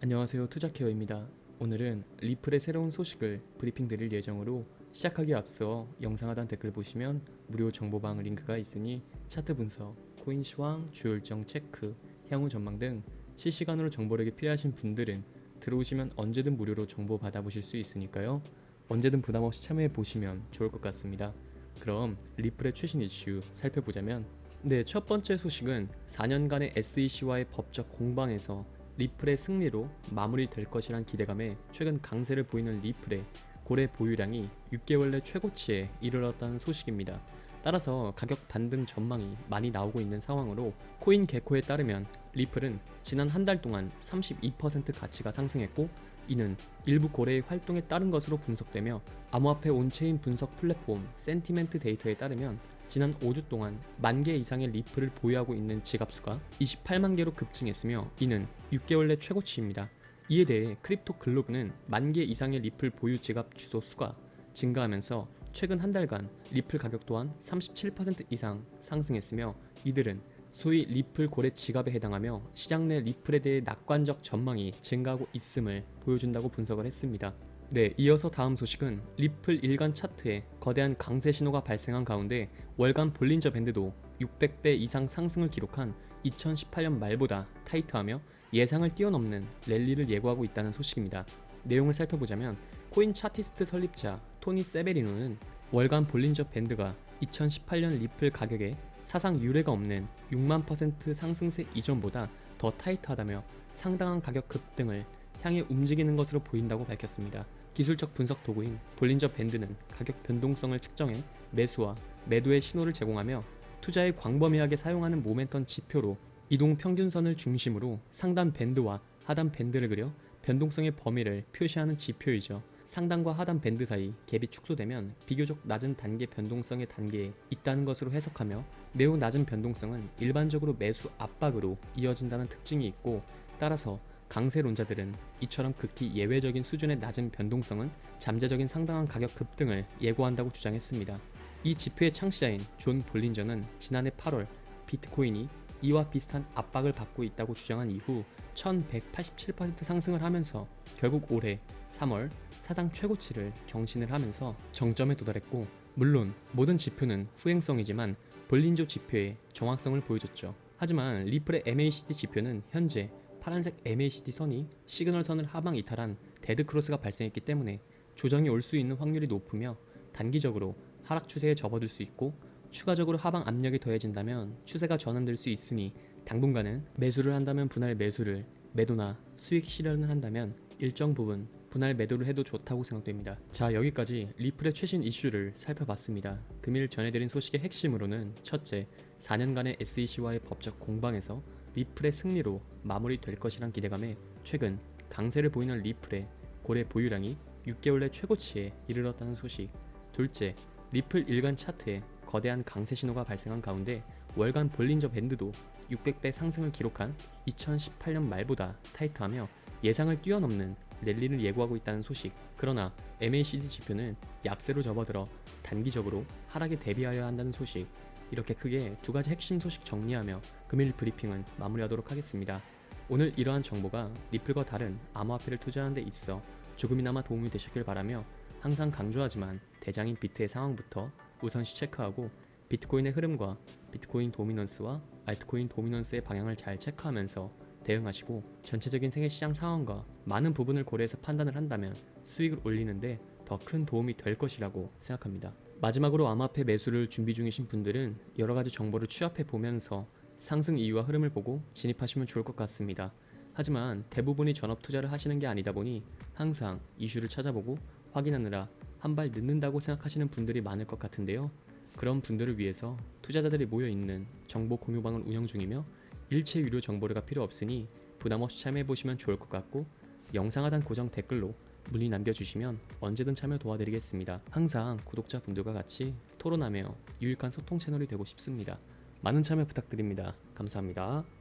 안녕하세요 투자케어입니다. 오늘은 리플의 새로운 소식을 브리핑 드릴 예정으로 시작하기에 앞서 영상 하단 댓글 보시면 무료 정보방 링크가 있으니 차트 분석, 코인 시황, 주요 일정 체크, 향후 전망 등 실시간으로 정보력이 필요하신 분들은 들어오시면 언제든 무료로 정보 받아보실 수 있으니까요. 언제든 부담 없이 참여해 보시면 좋을 것 같습니다. 그럼 리플의 최신 이슈 살펴보자면 네, 첫 번째 소식은 4년간의 SEC와의 법적 공방에서 리플의 승리로 마무리될 것이란 기대감에 최근 강세를 보이는 리플의 고래 보유량이 6개월 내 최고치에 이르렀다는 소식입니다. 따라서 가격 반등 전망이 많이 나오고 있는 상황으로 코인 개코에 따르면 리플은 지난 한 달 동안 32% 가치가 상승했고 이는 일부 고래의 활동에 따른 것으로 분석되며 암호화폐 온체인 분석 플랫폼 센티멘트 데이터에 따르면 지난 5주 동안 만 개 이상의 리플을 보유하고 있는 지갑수가 28만 개로 급증했으며 이는 6개월 내 최고치입니다. 이에 대해 크립토 글로브는 만 개 이상의 리플 보유 지갑 주소 수가 증가하면서 최근 한 달간 리플 가격 또한 37% 이상 상승했으며 이들은 소위 리플 고래 지갑에 해당하며 시장 내 리플에 대해 낙관적 전망이 증가하고 있음을 보여준다고 분석을 했습니다. 네, 이어서 다음 소식은 리플 일간 차트에 거대한 강세 신호가 발생한 가운데 월간 볼린저 밴드도 600배 이상 상승을 기록한 2018년 말보다 타이트하며 예상을 뛰어넘는 랠리를 예고하고 있다는 소식입니다. 내용을 살펴보자면 코인 차티스트 설립자 토니 세베리노는 월간 볼린저 밴드가 2018년 리플 가격에 사상 유례가 없는 6만 퍼센트 상승세 이전보다 더 타이트하다며 상당한 가격 급등을 향해 움직이는 것으로 보인다고 밝혔습니다. 기술적 분석 도구인 볼린저 밴드는 가격 변동성을 측정해 매수와 매도의 신호를 제공하며 투자에 광범위하게 사용하는 모멘텀 지표로 이동 평균선을 중심으로 상단 밴드와 하단 밴드를 그려 변동성의 범위를 표시하는 지표이죠. 상단과 하단 밴드 사이 갭이 축소되면 비교적 낮은 단계 변동성의 단계에 있다는 것으로 해석하며 매우 낮은 변동성은 일반적으로 매수 압박으로 이어진다는 특징이 있고 따라서 강세론자들은 이처럼 극히 예외적인 수준의 낮은 변동성은 잠재적인 상당한 가격 급등을 예고한다고 주장했습니다. 이 지표의 창시자인 존 볼린저는 지난해 8월 비트코인이 이와 비슷한 압박을 받고 있다고 주장한 이후 1187% 상승을 하면서 결국 올해 3월 사상 최고치를 경신을 하면서 정점에 도달했고 물론 모든 지표는 후행성이지만 볼린저 지표의 정확성을 보여줬죠. 하지만 리플의 MACD 지표는 현재 파란색 MACD 선이 시그널 선을 하방 이탈한 데드 크로스가 발생했기 때문에 조정이 올 수 있는 확률이 높으며 단기적으로 하락 추세에 접어들 수 있고 추가적으로 하방 압력이 더해진다면 추세가 전환될 수 있으니 당분간은 매수를 한다면 분할 매수를 매도나 수익 실현을 한다면 일정 부분 분할 매도를 해도 좋다고 생각됩니다. 자 여기까지 리플의 최신 이슈를 살펴봤습니다. 금일 전해드린 소식의 핵심으로는 첫째, 4년간의 SEC와의 법적 공방에서 리플의 승리로 마무리될 것이란 기대감에 최근 강세를 보이는 리플의 고래 보유량이 6개월 내 최고치에 이르렀다는 소식. 둘째, 리플 일간 차트에 거대한 강세 신호가 발생한 가운데 월간 볼린저 밴드도 600배 상승을 기록한 2018년 말보다 타이트하며 예상을 뛰어넘는 랠리를 예고하고 있다는 소식. 그러나 MACD 지표는 약세로 접어들어 단기적으로 하락에 대비하여야 한다는 소식. 이렇게 크게 두 가지 핵심 소식 정리하며 금일 브리핑은 마무리하도록 하겠습니다. 오늘 이러한 정보가 리플과 다른 암호화폐를 투자하는 데 있어 조금이나마 도움이 되셨길 바라며 항상 강조하지만 대장인 비트의 상황부터 우선시 체크하고 비트코인의 흐름과 비트코인 도미넌스와 알트코인 도미넌스의 방향을 잘 체크하면서 대응하시고 전체적인 세계 시장 상황과 많은 부분을 고려해서 판단을 한다면 수익을 올리는데 더 큰 도움이 될 것이라고 생각합니다. 마지막으로 암호화폐 매수를 준비 중이신 분들은 여러 가지 정보를 취합해 보면서 상승 이유와 흐름을 보고 진입하시면 좋을 것 같습니다. 하지만 대부분이 전업 투자를 하시는 게 아니다 보니 항상 이슈를 찾아보고 확인하느라 한 발 늦는다고 생각하시는 분들이 많을 것 같은데요. 그런 분들을 위해서 투자자들이 모여 있는 정보 공유방을 운영 중이며 일체 유료 정보료가 필요 없으니 부담 없이 참여해 보시면 좋을 것 같고 영상 하단 고정 댓글로 문의 남겨주시면 언제든 참여 도와드리겠습니다. 항상 구독자분들과 같이 토론하며 유익한 소통 채널이 되고 싶습니다. 많은 참여 부탁드립니다. 감사합니다.